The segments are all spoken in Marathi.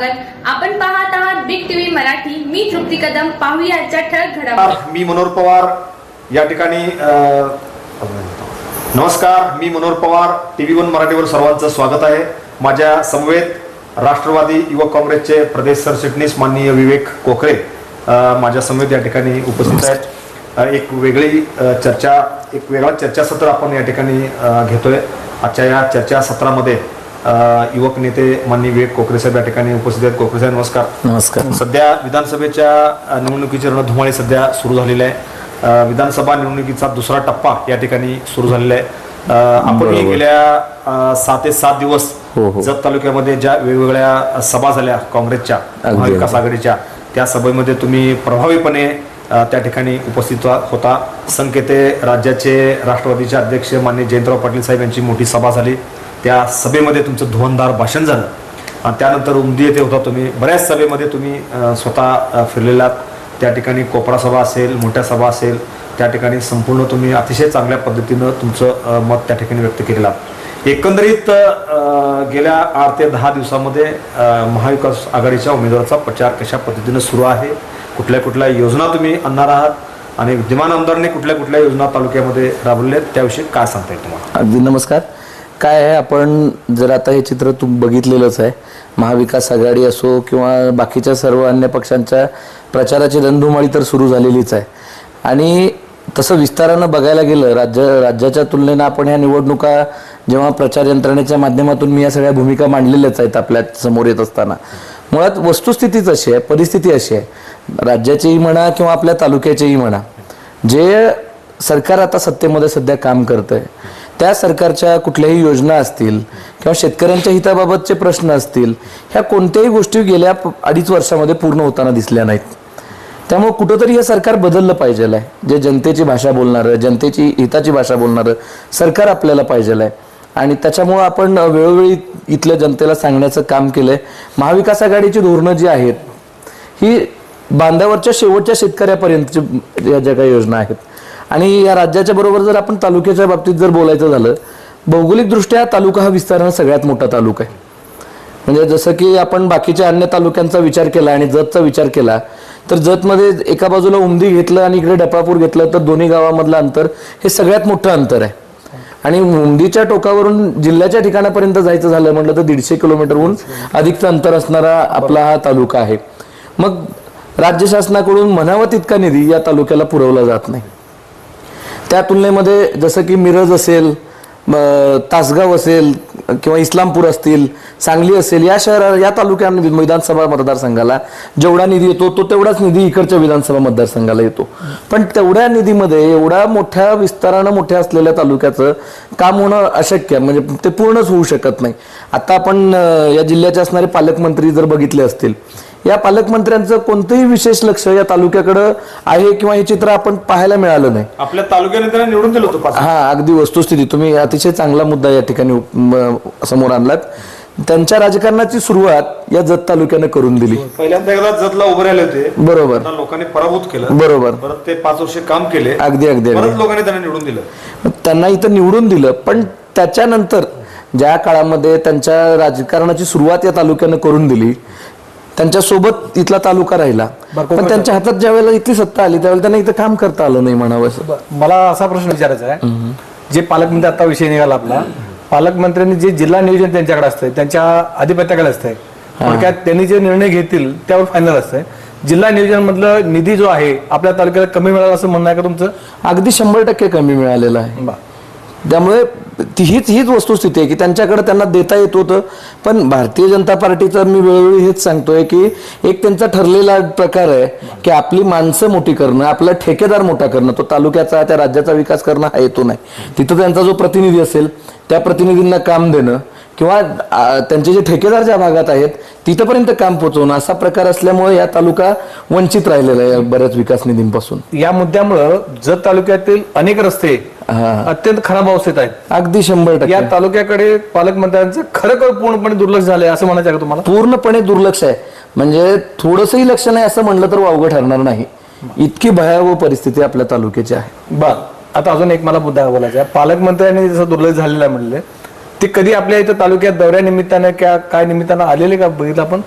स्वागत. आपण पाहत आहात बिग टीव्ही मराठी. मी तृप्ती कदम. पाहूया आजच्या ठळक घडामोडी. मी मनोहर पवार. या ठिकाणी नमस्कार. मी मनोहर पवार. टीव्ही वन मराठीवर सर्वांचं स्वागत आहे. माझ्या समवेत राष्ट्रवादी युवक काँग्रेसचे प्रदेश सरचिटणीस माननीय विवेक कोकरे माझ्या समवेत या ठिकाणी उपस्थित आहेत. एक वेगळी चर्चा एक वेगळा चर्चासत्र आपण या ठिकाणी घेतोय. आजच्या या चर्चासत्रामध्ये युवक नेते माननीय विवेक कोकरे साहेब या ठिकाणी उपस्थित आहेत. कोकरे साहेब नमस्कार. नमस्कार. सध्या विधानसभेच्या निवडणुकीची रणधुमाळी सध्या सुरू झालेली आहे. विधानसभा निवडणुकीचा दुसरा टप्पा या ठिकाणी सुरू झालेला आहे. आपण. गेल्या सहा ते सात दिवस हो, हो. जत तालुक्यामध्ये ज्या वेगवेगळ्या सभा झाल्या काँग्रेसच्या. महाविकास आघाडीच्या त्या सभेमध्ये तुम्ही प्रभावीपणे त्या ठिकाणी उपस्थित होता. संकेते राज्याचे राष्ट्रवादीचे अध्यक्ष मान्य जयंतराव पाटील साहेब यांची मोठी सभा झाली. त्या सभेमध्ये तुमचं धुवनदार भाषण झालं. आणि त्यानंतर उमदी येथे होता तुम्ही. बऱ्याच सभेमध्ये तुम्ही स्वतः फिरलेला फिरलेलात. त्या ठिकाणी कोपरा सभा असेल मोठ्या सभा असेल त्या ठिकाणी संपूर्ण तुम्ही अतिशय चांगल्या पद्धतीनं तुमचं मत त्या ठिकाणी व्यक्त केलेलं एकंदरीत गेल्या आठ ते दहा दिवसामध्ये महाविकास आघाडीच्या उमेदवाराचा प्रचार कशा पद्धतीनं सुरू आहे? कुठल्या कुठल्या योजना तुम्ही आणणार आहात? आणि विद्यमान आमदारांनी कुठल्या कुठल्या योजना तालुक्यामध्ये राबवल्या आहेत? त्याविषयी काय सांगता येईल तुम्हाला? अगदी नमस्कार. काय आहे? आपण जर आता हे चित्र तू बघितलेलंच आहे महाविकास आघाडी असो किंवा बाकीच्या सर्व अन्य पक्षांच्या प्रचाराची रणधुमाळी तर सुरू झालेलीच आहे. आणि तसं विस्तारानं बघायला गेलं राज्य राज्याच्या तुलनेनं आपण ह्या निवडणुका जेव्हा प्रचार यंत्रणेच्या माध्यमातून मी या सगळ्या भूमिका मांडलेल्याच आहेत आपल्यासमोर येत असताना. मुळात वस्तुस्थितीच अशी आहे परिस्थिती अशी आहे. राज्याचीही म्हणा किंवा आपल्या तालुक्याचीही म्हणा जे सरकार आता सत्तेमध्ये सध्या काम करत आहे त्या सरकारच्या कुठल्याही योजना असतील किंवा शेतकऱ्यांच्या हिताबाबतचे प्रश्न असतील ह्या कोणत्याही गोष्टी गेल्या अडीच वर्षामध्ये पूर्ण होताना दिसल्या नाहीत. त्यामुळे कुठंतरी हे सरकार बदललं पाहिजे आहे. जे जनतेची भाषा बोलणारं जनतेची हिताची भाषा बोलणारं सरकार आपल्याला पाहिजे आहे. आणि त्याच्यामुळं आपण वेळोवेळी इथल्या जनतेला सांगण्याचं काम केलंय. महाविकास आघाडीची धोरणं जी आहेत ही बांधावरच्या शेवटच्या शेतकऱ्यापर्यंतच्या ज्या ज्या काही योजना आहेत आणि या राज्याच्या बरोबर जर आपण तालुक्याच्या बाबतीत जर बोलायचं झालं भौगोलिकदृष्ट्या तालुका हा विस्तारानं सगळ्यात मोठा तालुका आहे. म्हणजे जसं की आपण बाकीच्या अन्य तालुक्यांचा विचार केला आणि जतचा विचार केला तर जतमध्ये एका बाजूला उमदी घेतलं आणि इकडे डपापूर घेतलं तर दोन्ही गावामधलं अंतर हे सगळ्यात मोठं अंतर आहे. आणि उमदीच्या टोकावरून जिल्ह्याच्या ठिकाणापर्यंत जायचं झालं म्हटलं तर दीडशे किलोमीटरहून अधिकचं अंतर असणारा आपला हा तालुका आहे. मग राज्य शासनाकडून म्हणावा तितका निधी या तालुक्याला पुरवला जात नाही. त्या तुलनेमध्ये जसं की मिरज असेल तासगाव असेल किंवा इस्लामपूर असतील सांगली असेल या शहरा या तालुक्या विधानसभा मतदारसंघाला जेवढा निधी येतो तो तेवढाच निधी इकडच्या विधानसभा मतदारसंघाला येतो. पण तेवढ्या निधीमध्ये एवढ्या मोठ्या विस्तारानं मोठ्या असलेल्या तालुक्याचं काम होणं अशक्य आहे. म्हणजे ते पूर्णच होऊ शकत नाही. आता आपण या जिल्ह्याचे असणारे पालकमंत्री जर बघितले असतील या पालकमंत्र्यांचं कोणतंही विशेष लक्ष या तालुक्याकडं आहे किंवा हे चित्र आपण पाहायला मिळालं नाही. आपल्या तालुक्याने त्यांना निवडून दिलं होतं पाच हा अगदी वस्तुस्थिती. तुम्ही अतिशय चांगला मुद्दा या ठिकाणी उप- म- समोर आणलात. त्यांच्या राजकारणाची सुरुवात या जत तालुक्याने करून दिली. पहिल्यांदा एकदा जतला उभे राहिले होते. बरोबर. त्यांना लोकांनी पराभूत केलं. बरोबर. परत ते पाच वर्ष काम केले. अगदी अगदी अगदी. लोकांनी त्यांना निवडून दिलं. त्यांना इथं निवडून दिलं पण त्याच्यानंतर ज्या काळामध्ये त्यांच्या राजकारणाची सुरुवात या तालुक्यानं करून दिली त्यांच्यासोबत इथला तालुका राहिला. पण त्यांच्या हातात ज्या वेळेला इथली सत्ता आली त्यावेळेला त्यांना इथं काम करता आलं नाही म्हणावं असं. मला असा प्रश्न विचारायचा आहे. जे पालकमंत्री आता विषय निघाला आपला पालकमंत्र्यांनी जे जिल्हा नियोजन त्यांच्याकडे असतंय त्यांच्या अधिपत्याकडे असतंय. थोडक्यात त्यांनी जे निर्णय घेतील त्यावर फायनल असतंय. जिल्हा नियोजन मधलं निधी जो आहे आपल्या तालुक्याला कमी मिळाला असं म्हणणं आहे का तुमचं? अगदी शंभर टक्के कमी मिळालेलं आहे. त्यामुळे ती हीच हीच वस्तुस्थिती आहे की त्यांच्याकडे त्यांना देता येत होतं. पण भारतीय जनता पार्टीचं मी वेळोवेळी हेच सांगतोय की एक त्यांचा ठरलेला प्रकार आहे की आपली माणसं मोठी करणं आपला ठेकेदार मोठा करणं तो तालुक्याचा त्या राज्याचा विकास करणं हा येतो नाही. तिथं त्यांचा जो प्रतिनिधी असेल त्या प्रतिनिधींना काम देणं किंवा त्यांचे जे ठेकेदार ज्या भागात आहेत तिथपर्यंत काम पोहोचवणं असा प्रकार असल्यामुळे या तालुका वंचित राहिलेला आहे बऱ्याच विकास निधींपासून. या मुद्द्यामुळं जत तालुक्यातील अनेक रस्ते. अत्यंत खराब अवस्थेत आहेत. अगदी शंभर टक्के. या तालुक्याकडे पालकमंत्र्यांचं खरंखर पूर्णपणे दुर्लक्ष झालंय असं म्हणायचं आहे का तुम्हाला? पूर्णपणे दुर्लक्ष आहे. म्हणजे थोडंसंही लक्ष नाही असं म्हणलं तर वावगं ठरणार नाही. इतकी भयावह परिस्थिती आपल्या तालुक्याची आहे. बर. आता अजून एक मला मुद्दा बोलायचा आहे. पालकमंत्र्यांनी जसं दुर्लक्ष झालेलं म्हणले ते कधी आपल्या इथं तालुक्यात दौऱ्या निमित्तानं किंवा काय निमित्तानं आलेले का बघितलं आपण?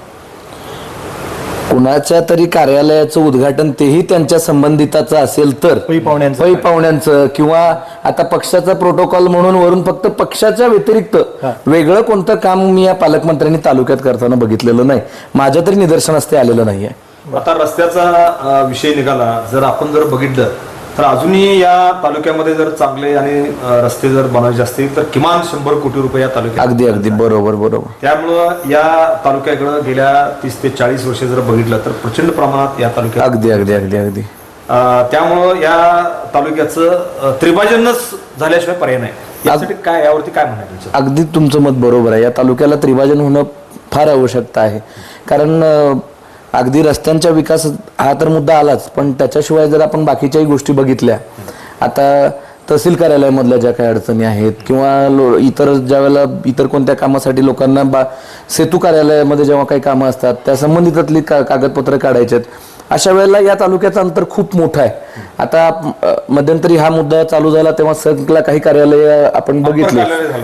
कुणाच्या तरी कार्यालयाचं उद्घाटन तेही त्यांच्या संबंधिताचं असेल तर पै पाहुण्यांचं. किंवा आता पक्षाचा प्रोटोकॉल म्हणून वरून फक्त पक्षाच्या व्यतिरिक्त वेगळं कोणतं काम मी या पालकमंत्र्यांनी तालुक्यात करताना बघितलेलं नाही. माझ्या तरी निदर्शनास ते आलेलं नाहीये. आता रस्त्याचा अ, विषय निघाला. जर आपण जर बघितलं तर अजूनही या तालुक्यामध्ये जर चांगले आणि रस्ते जर बनवायचे असतील तर किमान शंभर कोटी रुपये या तालुक्यात अगदी अगदी. बरोबर बरोबर. त्यामुळं या तालुक्याकडं गेल्या तीस ते चाळीस वर्षे जर बघितलं तर प्रचंड प्रमाणात या तालुक्यात अगदी अगदी अगदी अगदी. अ, त्यामुळं या तालुक्याचं अ, त्रिभाजनच झाल्याशिवाय पर्याय नाही. यासाठी काय यावरती काय म्हणणं आहे तुमचं? अगदी तुमचं मत बरोबर आहे. या तालुक्याला त्रिभाजन होणं फार आवश्यकता आहे. कारण अं, अगदी रस्त्यांच्या विकास हा तर मुद्दा आलाच पण त्याच्याशिवाय जर आपण बाकीच्याही गोष्टी बघितल्या आता तहसील कार्यालयामधल्या ज्या काही अडचणी आहेत किंवा लो इतर ज्या वेळेला इतर कोणत्या कामासाठी लोकांना बा सेतू कार्यालयामध्ये जेव्हा काही कामं असतात त्या संबंधितातली का कागदपत्रं काढायचे आहेत अशा वेळेला या तालुक्याचं अंतर खूप मोठं आहे. आता मध्यंतरी हा मुद्दा चालू झाला तेव्हा संकला काही कार्यालय आपण बघितली.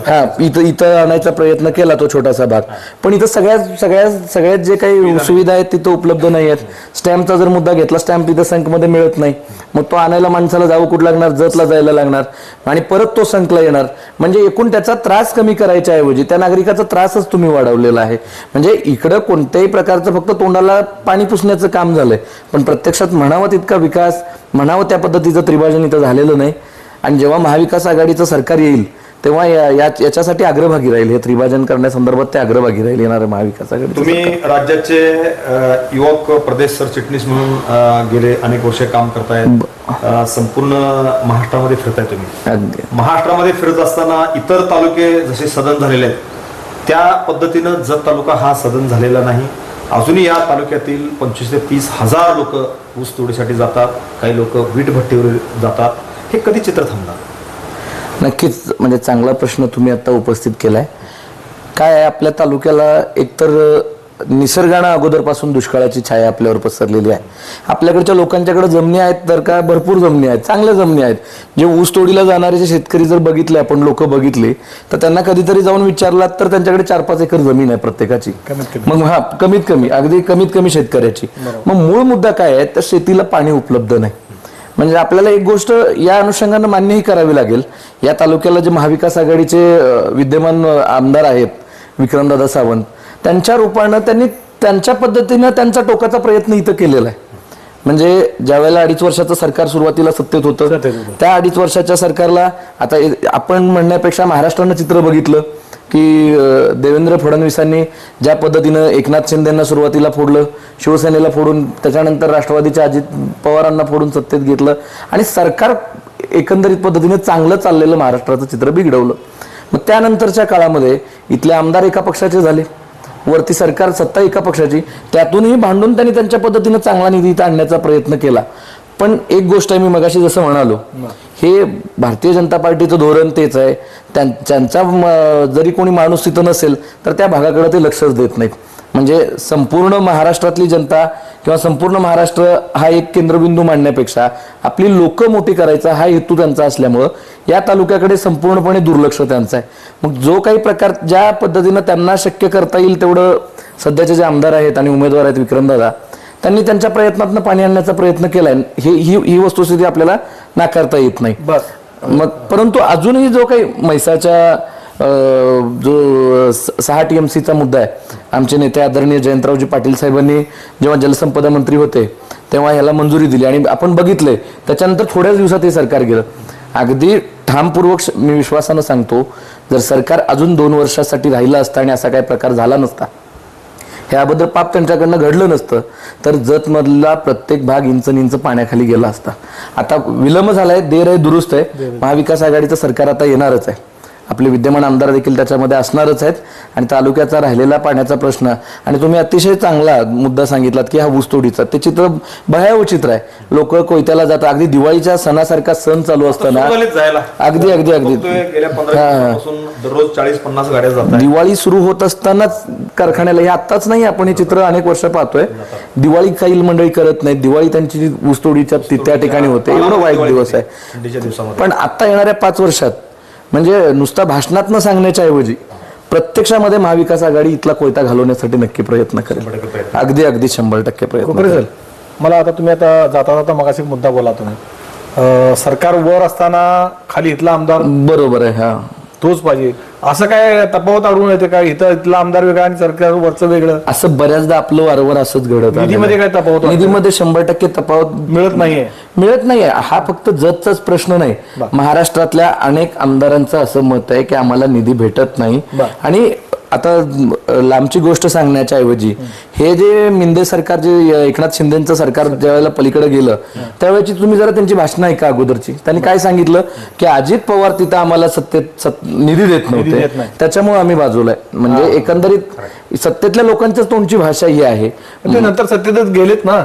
हा इथं इथं आणायचा प्रयत्न केला तो छोटासा भाग. पण इथं सगळ्यात सगळ्यात सगळ्यात जे काही सुविधा आहेत तिथं उपलब्ध नाही आहेत. स्टॅम्पचा जर मुद्दा घेतला स्टॅम्प इथं संकमध्ये मिळत नाही. मग तो आणायला माणसाला जावं कुठं लागणार? जतला जायला लागणार. आणि परत तो संकला येणार. म्हणजे एकूण त्याचा त्रास कमी करायच्या ऐवजी त्या नागरिकाचा त्रासच तुम्ही वाढवलेला आहे. म्हणजे इकडं कोणत्याही प्रकारचं फक्त तोंडाला पाणी पुसण्याचं काम झालंय. पण प्रत्यक्षात म्हणावं तितका विकास म्हणावं त्या पद्धतीचं त्रिभाजन इथं झालेलं नाही. आणि जेव्हा महाविकास आघाडीचं सरकार येईल तेव्हा या- याच्यासाठी अग्रभागी राहील. हे त्रिभाजन करण्यासंदर्भात ते अग्रभागी राहील येणार महाविकास आघाडी तुम्ही राज्याचे युवक प्रदेश सरचिटणीस म्हणून गेले अनेक वर्षे काम करतायत. अ, संपूर्ण महाराष्ट्रामध्ये फिरताय तुम्ही. महाराष्ट्रामध्ये फिरत असताना इतर तालुके जसे सदन झालेले आहेत त्या पद्धतीनं जत तालुका हा सदन झालेला नाही. अजूनही या तालुक्यातील पंचवीस ते तीस हजार लोक ऊस तोडीसाठी जातात काही लोक वीट भट्टीवर जातात. हे कधी चित्र थांबणार? नक्कीच म्हणजे चांगला प्रश्न तुम्ही आता उपस्थित केलाय. काय आपल्या तालुक्याला एकतर निसर्गानं अगोदरपासून दुष्काळाची छाया आपल्यावर पसरलेली आहे. आपल्याकडच्या लोकांच्याकडे जमिनी आहेत तर का? भरपूर जमिनी आहेत. चांगल्या जमिनी आहेत. जे ऊस तोडीला जाणारे जे शेतकरी जर बघितले आपण लोक बघितले तर त्यांना कधीतरी जाऊन विचारलात तर त्यांच्याकडे चार पाच एकर जमीन आहे प्रत्येकाची. मग हा कमीत कमी अगदी कमीत कमी शेतकऱ्याची मग मूळ मुद्दा काय आहे? तर शेतीला पाणी उपलब्ध नाही. म्हणजे आपल्याला एक गोष्ट या अनुषंगानं मान्यही करावी लागेल. या तालुक्याला जे महाविकास आघाडीचे विद्यमान आमदार आहेत विक्रमदादा सावंत त्यांच्या रूपानं त्यांनी त्यांच्या पद्धतीनं त्यांचा टोकाचा प्रयत्न इथं केलेला आहे. म्हणजे ज्या वेळेला अडीच वर्षाचं सरकार सुरुवातीला सत्तेत होतं. त्या अडीच वर्षाच्या सरकारला आता आपण म्हणण्यापेक्षा महाराष्ट्रानं चित्र बघितलं की देवेंद्र फडणवीसांनी ज्या पद्धतीनं एकनाथ शिंदेना सुरुवातीला फोडलं शिवसेनेला फोडून त्याच्यानंतर राष्ट्रवादीच्या अजित पवारांना फोडून सत्तेत घेतलं आणि सरकार एकंदरीत पद्धतीने चांगलं चाललेलं महाराष्ट्राचं चित्र बिघडवलं. मग त्यानंतरच्या काळामध्ये इथले आमदार एका पक्षाचे झाले. वरती सरकार सत्ता एका पक्षाची त्यातूनही भांडून त्यांनी त्यांच्या पद्धतीनं चांगला निधी इथं आणण्याचा प्रयत्न केला. पण एक गोष्ट आहे मी मगाशी जसं म्हणालो हे भारतीय जनता पार्टीचं धोरण तेच आहे. त्यांचा जरी कोणी माणूस तिथं नसेल तर त्या भागाकडे ते लक्षच देत नाहीत. म्हणजे संपूर्ण महाराष्ट्रातली जनता किंवा संपूर्ण महाराष्ट्र हा एक केंद्रबिंदू मांडण्यापेक्षा आपली लोक मोठी करायचा हा हेतू त्यांचा असल्यामुळं या तालुक्याकडे संपूर्णपणे दुर्लक्ष त्यांचं आहे. मग जो काही प्रकार ज्या पद्धतीनं त्यांना शक्य करता येईल तेवढं सध्याचे जे आमदार आहेत आणि उमेदवार आहेत विक्रमदादा त्यांनी त्यांच्या प्रयत्नातनं पाणी आणण्याचा प्रयत्न केलाय. हे ही ही वस्तुस्थिती आपल्याला नाकारता येत नाही. बस. मग परंतु अजूनही जो काही म्हैसाच्या जो सहा टी एम सीचा मुद्दा आहे आमचे नेते आदरणीय जयंतरावजी पाटील साहेबांनी जेव्हा जलसंपदा मंत्री होते तेव्हा ह्याला मंजुरी दिली. आणि आपण बघितलंय त्याच्यानंतर थोड्याच दिवसात हे सरकार गेलं. अगदी ठामपूर्वक मी विश्वासानं सांगतो जर सरकार अजून दोन वर्षासाठी राहिलं असतं आणि असा काही प्रकार झाला नसता ह्याबद्दल पाप त्यांच्याकडनं घडलं नसतं तर जतमधला प्रत्येक भाग इंच इंच पाण्याखाली गेला असता. आता विलंब झालाय देर आहे दुरुस्त आहे. महाविकास आघाडीचं सरकार आता येणारच आहे. आपले विद्यमान आमदार देखील त्याच्यामध्ये असणारच आहेत. आणि तालुक्याचा राहिलेला पाण्याचा प्रश्न आणि तुम्ही अतिशय चांगला मुद्दा सांगितलात की हा ऊसतोडीचा ते चित्र भयावह चित्र आहे. लोक कोयत्याला जातात. अगदी दिवाळीच्या सणासारखा सण चालू असताना अगदी अगदी अगदी. दररोज चाळीस पन्नास गाड्या जात आहेत. दिवाळी सुरू होत असतानाच कारखान्याला हे आत्ताच नाही आपण हे चित्र अनेक वर्ष पाहतोय. दिवाळी काही मंडळी करत नाहीत. दिवाळी त्यांची ऊसतोडीच्या त्या ठिकाणी होते. एवढं वाईट दिवस आहे. पण आता येणाऱ्या पाच वर्षात म्हणजे नुसता भाषणात न सांगण्याच्या ऐवजी प्रत्यक्षामध्ये महाविकास आघाडी इथला कोयता घालवण्यासाठी नक्की प्रयत्न करेल. अगदी अगदी शंभर टक्के प्रयत्न करेल. सर मला आता तुम्ही आता जाता जाता मगाशी एक मुद्दा बोला तुम्ही. सरकार वर असताना खाली इथला आमदार बरोबर आहे हा. तोच पाहिजे. असं काय तफावत आढळून येते का इथं इथला आमदार वेगळा आणि सरकार वरचं वेगळं असं बऱ्याचदा आपलं वारंवार असंच घडत आलेलं. निधीमध्ये काय तफावत वाटते? निधीमध्ये शंभर टक्के तफावत मिळत नाहीये मिळत नाहीये हा फक्त जतचाच प्रश्न नाही महाराष्ट्रातल्या अनेक आमदारांचं असं मत आहे की आम्हाला निधी भेटत नाही बर. आणि आता लांबची गोष्ट सांगण्याच्या ऐवजी हे जे मिंदे सरकार जे एकनाथ शिंदेचं सरकार ज्यावेळेला पलीकडे गेलं त्यावेळेची तुम्ही जरा त्यांची भाषणं ऐका अगोदरची. त्यांनी काय सांगितलं? की अजित पवार तिथं आम्हाला सत्तेत सत- निधी देत नव्हते. त्याच्यामुळे आम्ही बाजूला आहे. म्हणजे एकंदरीत सत्तेतल्या लोकांच्याच तोंडची भाषा ही आहे. नंतर सत्तेतच गेलेत ना?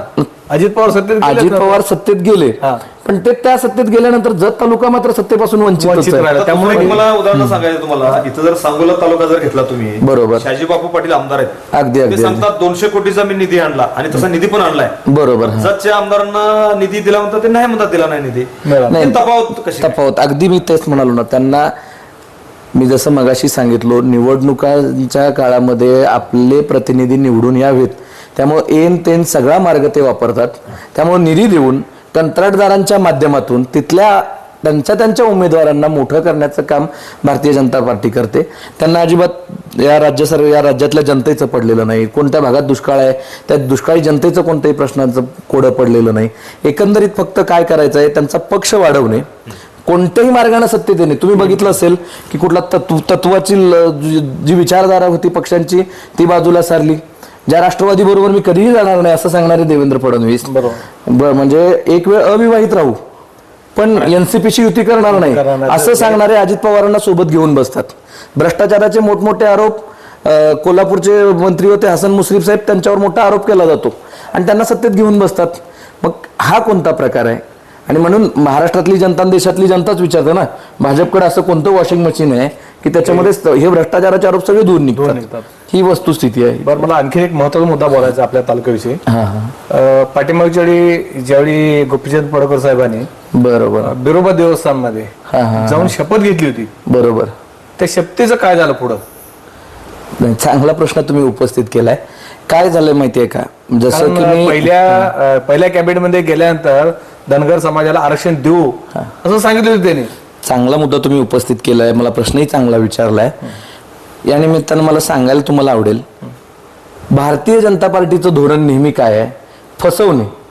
अजित पवार सत्तेत अजित. पवार सत्तेत गेले. पण ते त्या सत्तेत गेल्यानंतर जत तालुका मात्र सत्तेपासून वंचित राहिला. त्यामुळे मला उदाहरण सांगायचं तुम्हाला. इथं जर सांगोला तालुका जर घेतला तुम्ही बरोबर. शाजी बापू पाटील आमदार आहेत. अगदी अगदी सांगतात दोनशे कोटीचा मी निधी आणला आणि तसा निधी पण आणलाय. बरोबर हा. जतच्या आमदारांना निधी दिला म्हणतात ते नाही म्हणतात दिला नाही निधी. तफावत कशी? तफावत. अगदी मी तेच म्हणालो ना त्यांना मी जसं मगाशी सांगितलो निवडणुकांच्या काळामध्ये आपले प्रतिनिधी निवडून यावेत. त्यामुळे एन तेन सगळा मार्ग ते वापरतात. त्यामुळे निधी देऊन कंत्राटदारांच्या माध्यमातून तिथल्या त्यांच्या त्यांच्या उमेदवारांना मोठं करण्याचं काम भारतीय जनता पार्टी करते. त्यांना अजिबात या राज्य सर्व या राज्यातल्या जनतेचं पडलेलं नाही. कोणत्या भागात दुष्काळ आहे त्या दुष्काळी जनतेचं कोणत्याही प्रश्नांचं कोडं पडलेलं नाही. एकंदरीत फक्त काय करायचं आहे त्यांचा पक्ष वाढवणे. कोणत्याही मार्गाने सत्तेत येणे तुम्ही बघितलं असेल की कुठला तत्व तत्वाची ल- जी जी विचारधारा होती पक्षांची ती बाजूला सारली. ज्या राष्ट्रवादी बरोबर मी कधीही जाणार नाही असं सांगणारे देवेंद्र फडणवीस. बरोबर. म्हणजे एक वेळ अविवाहित राहू. पण एनसीपीची युती करणार नाही करणार नाही. असं सांगणारे अजित पवारांना सोबत घेऊन बसतात. भ्रष्टाचाराचे मोठमोठे आरोप कोल्हापूरचे मंत्री होते हसन मुश्रीफ साहेब त्यांच्यावर मोठा आरोप केला जातो. आणि त्यांना सत्तेत घेऊन बसतात. मग हा कोणता प्रकार आहे? आणि म्हणून महाराष्ट्रातली जनता देशातली जनताच विचारते ना भाजपकडे असं कोणतं वॉशिंग मशीन आहे की त्याच्यामध्ये हे भ्रष्टाचाराचे आरोप सगळे दूर निघतात. ही वस्तुस्थिती आहे. बरं मला आणखी एक महत्त्वाचा मुद्दा बोलायचा आपल्या तालुक्याविषयी. अं, पाठीमागच्या वेळी ज्यावेळी गोपीचंद पडकर साहेबांनी बरोबर. अं, बिरोबा देवस्थानमध्ये हा हा जाऊन शपथ घेतली होती. बरोबर. त्या शपथेचं काय झालं पुढं? नाही, चांगला प्रश्न तुम्ही उपस्थित केलाय. काय झालंय माहितीये का? जसं कारण की मी पहिल्या अं, पहिल्या कॅबिनेटमध्ये गेल्यानंतर धनगर समाजाला आरक्षण देऊ असं सांगितलं होतं त्यांनी. चांगला मुद्दा तुम्ही उपस्थित केलाय. मला प्रश्नही चांगला विचारलाय. या निमित्तानं मला सांगायला तुम्हाला आवडेल. भारतीय जनता पार्टीचं धोरण नेहमी काय आहे? फसवणे.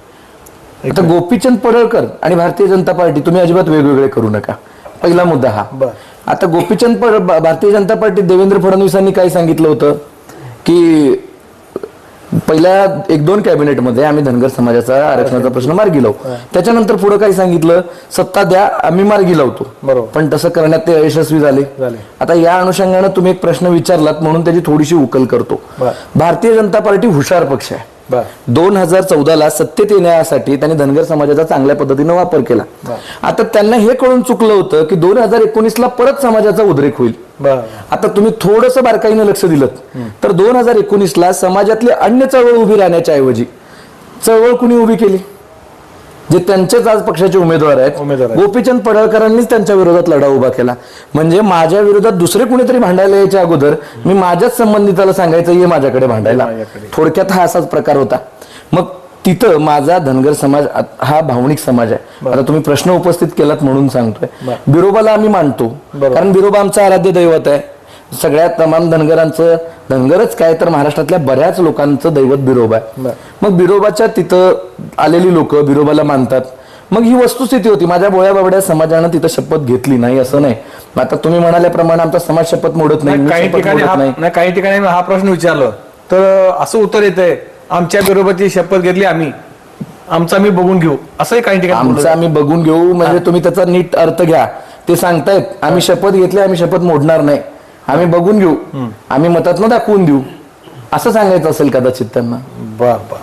आता गोपीचंद पडळकर आणि भारतीय जनता पार्टी तुम्ही अजिबात वेगवेगळे करू नका. पहिला मुद्दा हा. बर. आता गोपीचंद पड भारतीय जनता पार्टी देवेंद्र फडणवीसांनी काय सांगितलं होतं? की पहिल्या एक दोन कॅबिनेटमध्ये आम्ही धनगर समाजाचा आरक्षणाचा प्रश्न मार्गी लावू. त्याच्यानंतर पुढे काय सांगितलं सत्ता द्या आम्ही मार्गी लावतो. बरोबर. पण तसं करण्यात ते यशस्वी झाले. आता या अनुषंगानं तुम्ही एक प्रश्न विचारलात म्हणून त्याची थोडीशी उकल करतो. भारतीय जनता पार्टी हुशार पक्ष आहे. दोन हजार चौदाला सत्तेत येण्यासाठी त्यांनी धनगर समाजाचा चांगल्या पद्धतीनं वापर केला. आता त्यांना हे कळून चुकलं होतं की दोन हजार एकोणीसला परत समाजाचा उद्रेक होईल. आता तुम्ही थोडस बारकाईनं लक्ष दिलं तर दोन हजार एकोणीसला समाजातली अन्य चळवळ उभी राहण्याच्या ऐवजी चळवळ कुणी उभी केली? जे त्यांचेच आज पक्षाचे उमेदवार आहेत. गोपीचंद पडळकरांनीच त्यांच्या विरोधात लढा उभा केला. म्हणजे माझ्या विरोधात दुसरे कुणीतरी भांडायला यायच्या अगोदर मी माझ्याच संबंधिताला सांगायचं ये माझ्याकडे भांडायला. थोडक्यात हा असाच प्रकार होता. मग तिथं माझा धनगर समाज हा भावनिक समाज आहे. आता तुम्ही प्रश्न उपस्थित केलात म्हणून सांगतोय. बिरोबाला आम्ही मानतो. कारण बिरोबा आमचं आराध्य दैवत आहे. सगळ्या तमाम धनगरांचं धनगरच काय तर महाराष्ट्रातल्या बऱ्याच लोकांचं दैवत बिरोबा आहे. मग बिरोबाच्या तिथं आलेली लोक बिरोबाला मानतात. मग ही वस्तुस्थिती होती. माझ्या बोळ्या बाबड्या समाजानं तिथं शपथ घेतली नाही असं नाही. आता तुम्ही म्हणाल्याप्रमाणे आमचा समाज शपथ मोडत नाही काही ठिकाणी हा हा प्रश्न विचारलं. तर असं उत्तर येतंय आमच्या बिरोबाची शपथ घेतली आम्ही. आमचा आम्ही बघून घेऊ. असंही काही ठिकाणी आमचं बोललं आम्ही बघून घेऊ. म्हणजे तुम्ही त्याचा नीट अर्थ घ्या. ते सांगतायत आम्ही शपथ घेतली आम्ही शपथ मोडणार नाही. आम्ही बघून घेऊ. आम्ही मतातनं दाखवून देऊ. असं सांगायचं असेल कदाचित त्यांना. बर बर.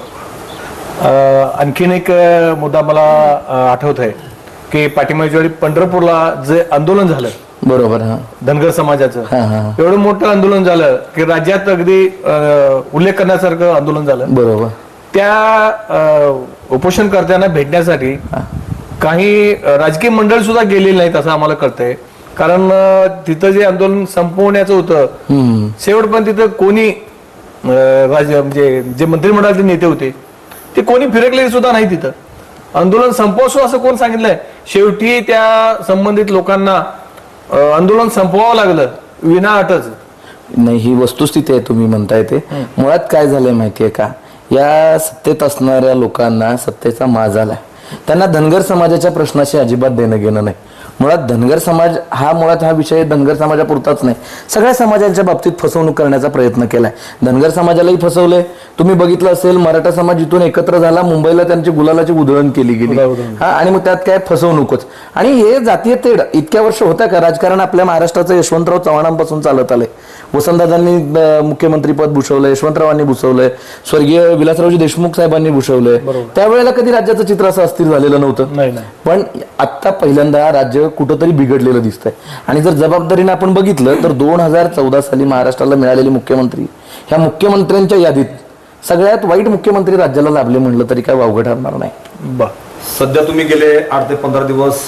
अं, आणखीन एक अं, मुद्दा मला आठवत आहे की पाठीमागच्या वेळी पंढरपूरला जे आंदोलन झालं बरोबर हा. धनगर समाजाचं. हा, हा. एवढं मोठं आंदोलन झालं की राज्यात अगदी अं, उल्लेख करण्यासारखं आंदोलन झालं. बरोबर. त्या अं, उपोषणकर्त्यांना भेटण्यासाठी काही अं, राजकीय मंडळ सुद्धा गेलेली नाहीत असं आम्हाला कळतंय. कारण अं, तिथं जे आंदोलन संपवण्याचं होतं हम्म. शेवटपर्यंत तिथं कोणी अं, राज म्हणजे जे मंत्रिमंडळातले नेते होते ते कोणी फिरकले सुद्धा नाही तिथं. आंदोलन संपवसो असं कोण सांगितलंय? शेवटी त्या संबंधित लोकांना अं, आंदोलन संपवावं लागलं विना अटच नाही ही वस्तुस्थिती आहे तुम्ही म्हणताय ते. मुळात काय झालंय माहितीये का? या सत्तेत असणाऱ्या लोकांना सत्तेचा माज आलाय. त्यांना धनगर समाजाच्या प्रश्नाशी अजिबात देणं घेणं नाही. मुळात धनगर समाज हा मुळात हा विषय धनगर समाजापुरताच नाही. सगळ्या समाजांच्या बाबतीत फसवणूक करण्याचा प्रयत्न केलाय. धनगर समाजालाही फसवलंय. तुम्ही बघितलं असेल मराठा समाज इथून एकत्र झाला मुंबईला त्यांची गुलालाची उधळण केली गेली. हा आणि मग त्यात काय फसवणूकच. आणि हे जातीय तेढ इतक्या वर्ष होतं का? राजकारण आपल्या महाराष्ट्राचं यशवंतराव चव्हाणांपासून चालत आलंय. वसंतदादांनी मुख्यमंत्रीपद भूषवलंय यशवंतरावांनी भूषवलंय स्वर्गीय विलासरावजी देशमुख साहेबांनी भूषवलंय. त्यावेळेला कधी राज्याचं चित्र असं अस्थिर झालेलं नव्हतं. नाही नाही. पण आता पहिल्यांदा राज्य कुठंतरी बिघडलेलं दिसतंय. आणि जर जबाबदारीने आपण बघितलं तर दोन हजार चौदा साली महाराष्ट्राला मिळालेले मुख्यमंत्री ह्या मुख्यमंत्र्यांच्या यादीत सगळ्यात वाईट मुख्यमंत्री राज्याला लाभले म्हणलं तरी काय वावगं ठरणार नाही. बा. सध्या तुम्ही गेले आठ ते पंधरा दिवस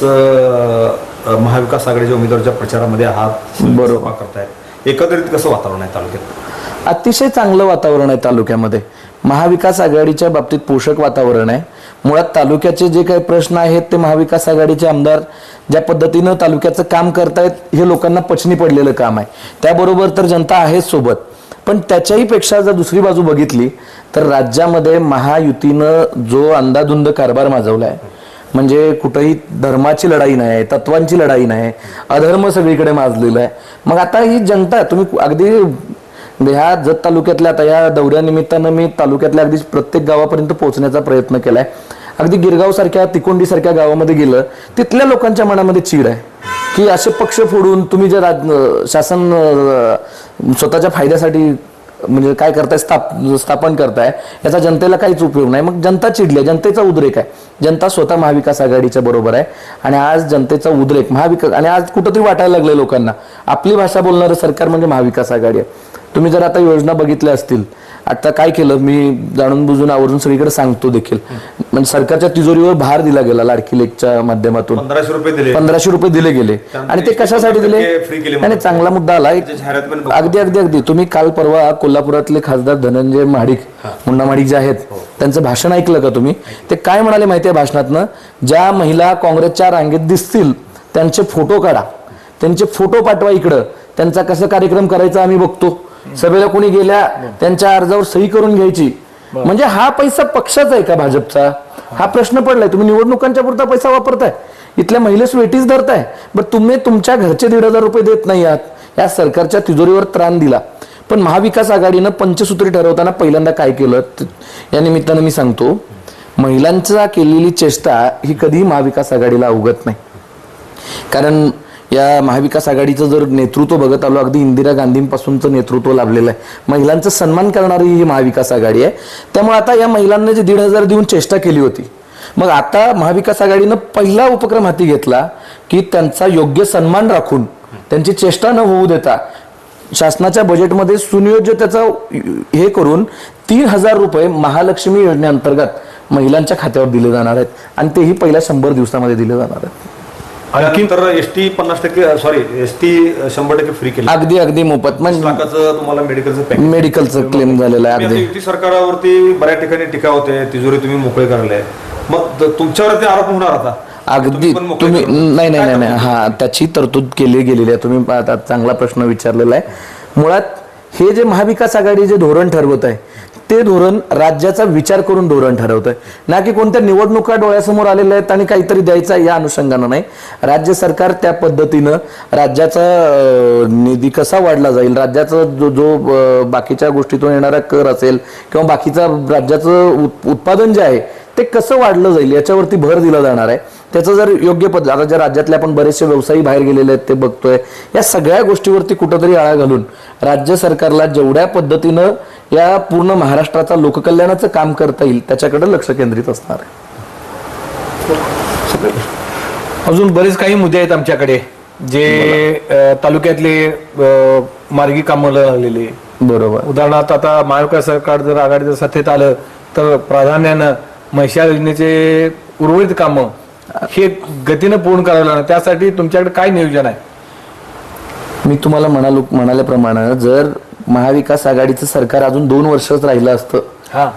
महाविकास आघाडीच्या उमेदवाराच्या प्रचारामध्ये आहात. बरोबर. सभा एकत्रित कसं वातावरण आहे तालुक्यात? अतिशय चांगलं वातावरण आहे तालुक्यामध्ये. महाविकास आघाडीच्या बाबतीत पोषक वातावरण आहे. मुळात तालुक्याचे जे काही प्रश्न आहेत ते महाविकास आघाडीचे आमदार ज्या पद्धतीनं तालुक्याचं काम करतायत हे लोकांना पचनी पडलेलं काम आहे. त्याबरोबर तर जनता आहेच सोबत. पण त्याच्याही पेक्षा जर दुसरी बाजू बघितली तर राज्यामध्ये महायुतीनं जो अंदाधुंद कारभार माजवला आहे म्हणजे कुठंही धर्माची लढाई नाही तत्वांची लढाई नाही अधर्म सगळीकडे माजलेला आहे. मग आता ही जनता तुम्ही अगदी ह्या जत तालुक्यातल्या आता या दौऱ्यानिमित्तानं मी तालुक्यातल्या अगदी प्रत्येक गावापर्यंत पोहोचण्याचा प्रयत्न केलाय. अगदी गिरगाव सारख्या तिकोंडी सारख्या गावामध्ये गेलं तिथल्या लोकांच्या मनामध्ये चीड आहे. की असे पक्ष फोडून तुम्ही जे राज शासन स्वतःच्या फायद्यासाठी म्हणजे काय करताय स्थाप स्थापन करताय याचा जनतेला काहीच उपयोग नाही. मग जनता चिडली जनतेचा उद्रेक आहे. जनता स्वतः महाविकास आघाडीच्या बरोबर आहे आणि आज जनतेचा उद्रेक महाविकास आणि आज कुठंतरी वाटायला लागले लोकांना. आपली भाषा बोलणारं सरकार म्हणजे महाविकास आघाडी आहे. तुम्ही जर आता योजना बघितल्या असतील आता काय केलं मी जाणून बुजून आवर्जून सगळीकडे सांगतो देखील. म्हणजे सरकारच्या तिजोरीवर भार दिला गेला लाडकी लेखच्या माध्यमातून. पंधराशे रुपये दिले. पंधराशे रुपये दिले गेले. आणि ते कशासाठी दिले? नाही नाही, चांगला मुद्दा आला. एक. अगदी अगदी अगदी. तुम्ही काल परवा कोल्हापुरातले खासदार धनंजय महाडिक मुन्ना महाडिक जे आहेत त्यांचं भाषण ऐकलं का तुम्ही? ते काय म्हणाले माहितीये भाषणातनं? ज्या महिला काँग्रेसच्या रांगेत दिसतील त्यांचे फोटो काढा. त्यांचे फोटो पाठवा इकडं. त्यांचा कसा कार्यक्रम करायचा आम्ही बघतो. सभेला कोणी गेल्या त्यांच्या अर्जावर सही करून घ्यायची. म्हणजे हा पैसा पक्षाचा आहे का भाजपचा? हा प्रश्न पडलाय. तुम्ही निवडणुकांच्या पुरता पैसा वापरताय. इथल्या महिलेस वेटीच धरताय. बरं तुम्ही तुमच्या घरचे दीड हजार रुपये देत नाही आहात. या सरकारच्या तिजोरीवर त्राण दिला. पण महाविकास आघाडीनं पंचसूत्री ठरवताना पहिल्यांदा काय केलं? या निमित्तानं मी सांगतो. महिलांचा केलेली चेष्टा ही कधीही महाविकास आघाडीला अवगत नाही. कारण या महाविकास आघाडीचं जर नेतृत्व बघत आलो अगदी इंदिरा गांधींपासूनचं नेतृत्व लाभलेलं आहे. महिलांचा सन्मान करणारी ही महाविकास आघाडी आहे. त्यामुळे आता या महिलांना जे दीड हजार देऊन चेष्टा केली होती मग आता महाविकास आघाडीनं पहिला उपक्रम हाती घेतला की त्यांचा योग्य सन्मान राखून त्यांची चेष्टा न होऊ देता शासनाच्या बजेटमध्ये सुनियोजित त्याचा हे करून तीन हजार रुपये महालक्ष्मी योजनेअंतर्गत महिलांच्या खात्यावर दिले जाणार आहेत. आणि तेही पहिल्या शंभर दिवसामध्ये दिले जाणार आहेत. आणखी तर एस टी पन्नास टक्के सॉरी एस टी शंभर टक्के फ्री केलं. अगदी अगदी मोफत. म्हणजे लाखाचं तुम्हाला मेडिकलचं पॅकेज मेडिकलचं क्लेम झालेलं आहे अगदी. युती सरकारावरती बऱ्याच ठिकाणी टीका होते तिजोरी तुम्ही मोकळे करले मग त- तुमच्यावरती आरोप होणार आता. अगदी. पण मोकळे तुम्ही. नाही नाही नाही नाही. हा त्याची तरतूद केली गेलेली आहे. तुम्ही आता चांगला प्रश्न विचारलेला आहे. मुळात हे जे महाविकास आघाडी जे धोरण ठरवत आहे ते धोरण राज्याचा विचार करून धोरण ठरवत आहे ना की कोणत्या निवडणुका डोळ्यासमोर आलेल्या आहेत आणि काहीतरी द्यायचं या अनुषंगानं नाही. राज्य सरकार त्या पद्धतीनं राज्याचा निधी कसा वाढला जाईल राज्याचा जो जो बाकीच्या गोष्टीतून येणारा कर असेल किंवा बाकीचा राज्याचं उत्पादन जे आहे ते कसं वाढलं जाईल याच्यावरती भर दिला जाणार आहे. त्याचं जर योग्य पद आता ज्या राज्यातले आपण बरेचसे व्यवसायी बाहेर गेलेले आहेत ते बघतोय. या सगळ्या गोष्टीवरती कुठंतरी आळा घालून राज्य सरकारला जेवढ्या पद्धतीनं या पूर्ण महाराष्ट्राचा लोककल्याणाचं काम करता येईल त्याच्याकडे लक्ष केंद्रित असणार आहे. अजून बरेच काही मुद्दे आहेत आमच्याकडे जे तालुक्यातले मार्गी कामं लागलेले. बरोबर. उदाहरणार्थ आता महाविकास सरकार जर आघाडीच्या सत्तेत आलं तर प्राधान्यानं म्हैशाळ योजनेचे उर्वरित कामं हे गतीनं पूर्ण करायला लागणार. त्यासाठी तुमच्याकडे काय नियोजन आहे? मी तुम्हाला म्हणालो म्हणाल्याप्रमाणे जर महाविकास आघाडीचं सरकार अजून दोन वर्षच राहिलं असतं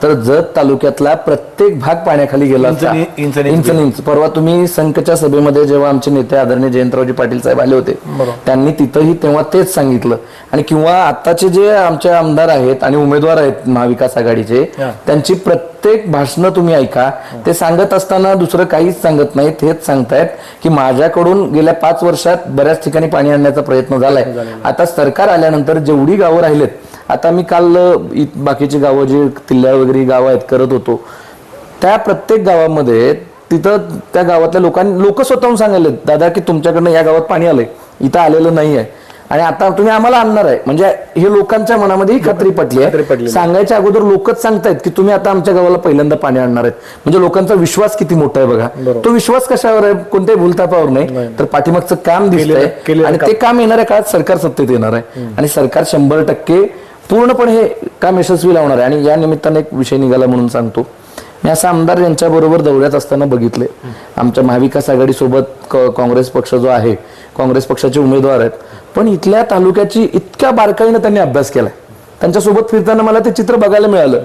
तर जत तालुक्यातला प्रत्येक भाग पाण्याखाली गेला इंच इंच. परवा तुम्ही संघच्या सभेमध्ये जेव्हा आमचे नेते आदरणीय जयंतरावजी पाटील साहेब आले होते त्यांनी तिथंही तेव्हा तेच सांगितलं. आणि किंवा आताचे जे आमचे आमदार आहेत आणि उमेदवार आहेत महाविकास आघाडीचे हा. त्यांची प्रत्येक भाषणं तुम्ही ऐका. ते सांगत असताना दुसरं काहीच सांगत नाहीत. हेच सांगतायत की माझ्याकडून गेल्या पाच वर्षात बऱ्याच ठिकाणी पाणी आणण्याचा प्रयत्न झालाय. आता सरकार आल्यानंतर जेवढी गावं राहिलेत आता मी काल बाकीची गावं जी तिल्ल्या वगैरे गावं आहेत करत होतो. त्या प्रत्येक गावामध्ये तिथं त्या गावातल्या लोकांनी लोक स्वतःहून सांगायले दादा की तुमच्याकडनं या गावात पाणी आलंय. इथं आलेलं नाही आहे आणि आता तुम्ही आम्हाला आणणार आहे. म्हणजे हे लोकांच्या मनामध्ये ही खात्री पटली आहे. सांगायच्या अगोदर लोकच सांगतायत की तुम्ही आता आमच्या गावाला पहिल्यांदा पाणी आणणार आहेत. म्हणजे लोकांचा विश्वास किती मोठा आहे बघा. तो विश्वास कशावर आहे? कोणत्याही भूलतापावर नाही. तर पाठीमागचं काम दिसतंय. आणि. ते काम. येणाऱ्या काळात सरकार सत्तेत येणार आहे. आणि सरकार शंभर टक्के पूर्णपणे हे काम यशस्वी लावणार आहे. आणि या निमित्ताने एक विषय निघाला म्हणून सांगतो. मी असं आमदार यांच्या बरोबर दौऱ्यात असताना बघितले. आमच्या महाविकास आघाडी सोबत क- काँग्रेस पक्ष जो आहे काँग्रेस पक्षाचे उमेदवार आहेत. पण इथल्या तालुक्याची इतक्या बारकाईनं त्यांनी अभ्यास केलाय. त्यांच्यासोबत फिरताना मला ते चित्र बघायला मिळालं.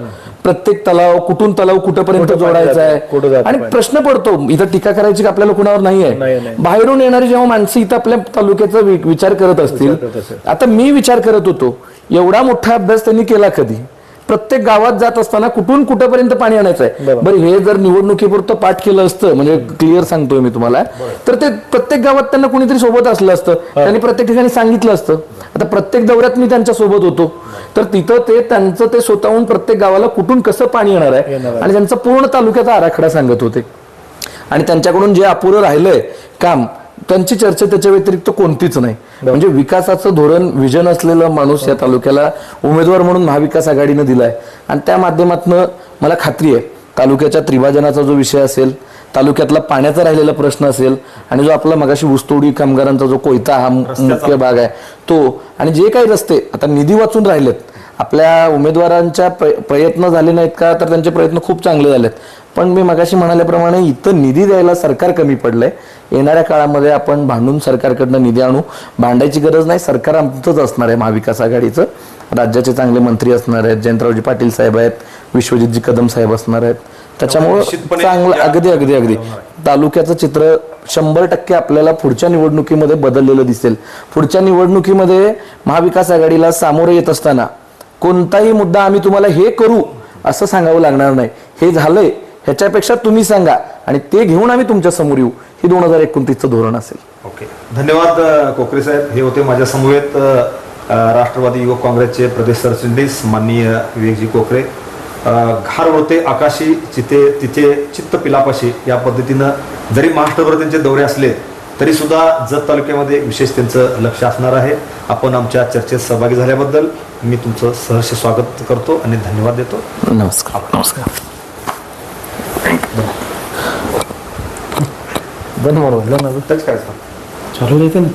प्रत्येक तलाव कुठून तलाव कुठपर्यंत जोडायचा आहे? आणि. प्रश्न पडतो. इथं टीका करायची का आपल्याला कुणावर नाही आहे. बाहेरून येणारी जेव्हा माणसं इथं आपल्या तालुक्याचा विचार करत असतील. आता मी विचार करत होतो एवढा मोठा अभ्यास त्यांनी केला कधी? प्रत्येक गावात जात असताना कुठून कुठपर्यंत पाणी आणायचं आहे. बरं हे जर निवडणुकीपुरतं पाठ केलं असतं म्हणजे क्लिअर सांगतोय मी तुम्हाला तर ते प्रत्येक गावात त्यांना कुणीतरी सोबत असलं असतं. त्यांनी प्रत्येक ठिकाणी सांगितलं असतं. आता प्रत्येक दौऱ्यात मी त्यांच्यासोबत होतो. तर तिथं ते त्यांचं ते स्वतःहून प्रत्येक गावाला कुठून कसं पाणी येणार आहे. आणि त्यांचा पूर्ण तालुक्याचा आराखडा सांगत होते. आणि त्यांच्याकडून जे अपुरं राहिलंय काम त्यांची चर्चा त्याच्या व्यतिरिक्त कोणतीच नाही. म्हणजे विकासाचं धोरण विजन असलेला माणूस या तालुक्याला उमेदवार म्हणून महाविकास आघाडीनं दिलाय. आणि त्या माध्यमातनं मला खात्री आहे तालुक्याच्या त्रिभाजनाचा जो विषय असेल तालुक्यातला पाण्याचा राहिलेला प्रश्न असेल आणि जो आपला मगाशी ऊसतोडी कामगारांचा जो कोयता हा मुख्य भाग आहे तो आणि जे काही रस्ते आता निधी वाचून राहिलेत आपल्या उमेदवारांच्या प्रय- प्रयत्न झाले नाहीत का तर त्यांचे प्रयत्न खूप चांगले झालेत. पण मी मगाशी म्हणाल्याप्रमाणे इथं निधी द्यायला सरकार कमी पडलंय. येणाऱ्या काळामध्ये आपण भांडून सरकारकडनं निधी आणू. भांडायची गरज नाही. सरकार आमचंच असणार आहे महाविकास आघाडीचं. राज्याचे चांगले मंत्री असणार आहेत. जयंतरावजी पाटील साहेब आहेत. विश्वजितजी कदम साहेब असणार आहेत. त्याच्यामुळं चांगलं अगदी अगदी अगदी. तालुक्याचं चित्र शंभर टक्के आपल्याला पुढच्या निवडणुकीमध्ये बदललेलं दिसेल. पुढच्या निवडणुकीमध्ये महाविकास आघाडीला सामोरे येत असताना कोणताही मुद्दा आम्ही तुम्हाला हे करू असं सांगावं लागणार नाही. हे झालंय. ह्याच्यापेक्षा तुम्ही सांगा. आणि ते घेऊन आम्ही तुमच्यासमोर येऊ. हे दोन हजार एकोणतीसचं धोरण असेल. ओके. धन्यवाद कोकरे साहेब. हे होते माझ्या समवेत राष्ट्रवादी युवक काँग्रेसचे प्रदेश सरचिटणीस माननीय विवेकजी कोकरे. घार होते आकाशी चिते तिचे चित्त पिलापाशी. या पद्धतीनं जरी महाराष्ट्रभर त्यांचे दौरे असले तरी सुद्धा जत तालुक्यामध्ये विशेष त्यांचं लक्ष असणार आहे. आपण आमच्या चर्चेत सहभागी झाल्याबद्दल मी तुमचं सहर्ष स्वागत करतो आणि धन्यवाद देतो. नमस्कार. नमस्कार. धन्यवाद त्याच काय सांग चालू देते ना